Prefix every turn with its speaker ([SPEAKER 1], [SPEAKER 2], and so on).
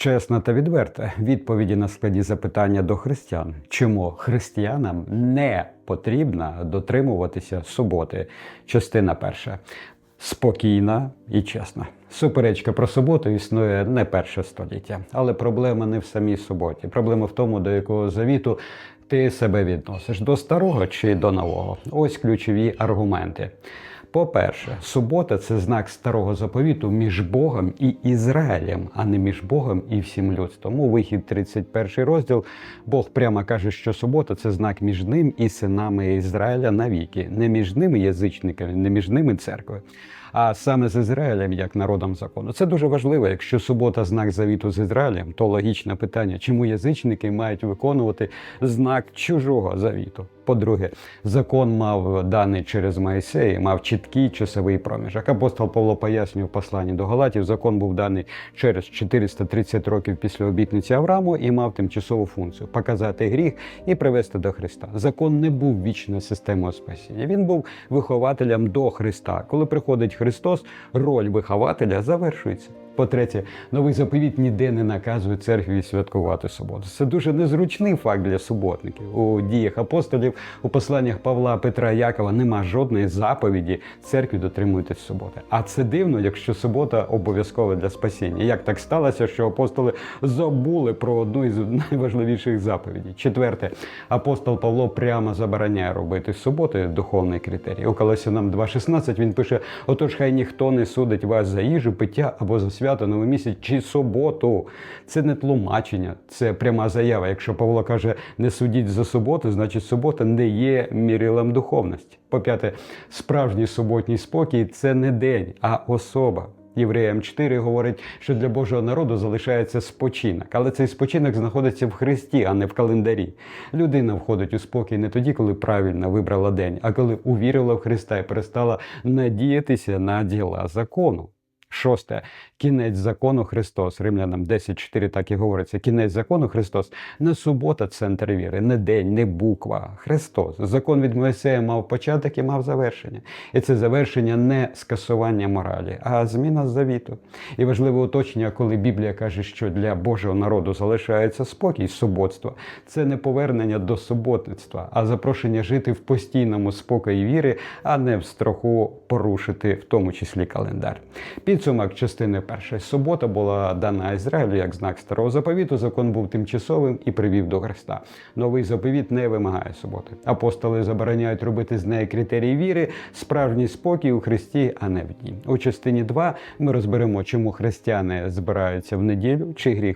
[SPEAKER 1] Чесна та відверта відповіді на складні запитання до християн, чому християнам не потрібно дотримуватися суботи. Частина перша. Спокійна і чесна. Суперечка про суботу існує не перше століття, але проблема не в самій суботі. Проблема в тому, до якого завіту ти себе відносиш до старого чи до нового. Ось ключові аргументи. По-перше, субота це знак старого заповіту між Богом і Ізраїлем, а не між Богом і всім людством. У вихід 31 розділ Бог прямо каже, що субота це знак між ним і синами Ізраїля навіки, не між ними язичниками, не між ними церквою. А саме з Ізраїлем як народом закону. Це дуже важливо. Якщо субота знак завіту з Ізраїлем, то логічне питання, чому язичники мають виконувати знак чужого завіту. По-друге, закон мав даний через Моїсея, мав чіткий часовий проміжок. Апостол Павло пояснює в посланні до Галатів, закон був даний через 430 років після обітниці Аврааму і мав тимчасову функцію показати гріх і привести до Христа. Закон не був вічною системою спасіння. Він був вихователем до Христа. Коли приходить Христос, роль вихователя завершується. По-третє, новий заповіт ніде не наказує церкві святкувати суботу. Це дуже незручний факт для суботників. У діях апостолів, у посланнях Павла, Петра Якова нема жодної заповіді церкві дотримуйтесь суботи. А це дивно, якщо субота обов'язкова для спасіння. Як так сталося, що апостоли забули про одну із найважливіших заповідей? Четверте, апостол Павло прямо забороняє робити суботи духовний критерій. У Колосянам 2.16 він пише: отож, хай ніхто не судить вас за їжу, пиття або за свято, новий місяць чи суботу. Це не тлумачення, це пряма заява. Якщо Павло каже, не судіть за суботу, значить субота не є мірилом духовності. По-п'яте, справжній суботній спокій це не день, а особа. Євреям 4 говорить, що для Божого народу залишається спочинок, але цей спочинок знаходиться в Христі, а не в календарі. Людина входить у спокій не тоді, коли правильно вибрала день, а коли увірила в Христа і перестала надіятися на діла закону. Шосте кінець закону Христос. Римлянам 10.4 так і говориться. Кінець закону Христос не субота, центр віри, не день, не буква. Христос. Закон від Моїсея мав початок і мав завершення. І це завершення не скасування моралі, а зміна завіту. І важливе уточнення, коли Біблія каже, що для Божого народу залишається спокій, суботство. Це не повернення до суботництва, а запрошення жити в постійному спокої віри, а не в страху порушити, в тому числі календар. Підсумок частини першої субота була дана Ізраїлю як знак старого заповіту. Закон був тимчасовим і привів до Христа. Новий заповіт не вимагає суботи. Апостоли забороняють робити з неї критерії віри, справжній спокій у Христі, а не в ній. У частині 2 ми розберемо, чому християни збираються в неділю, чи гріх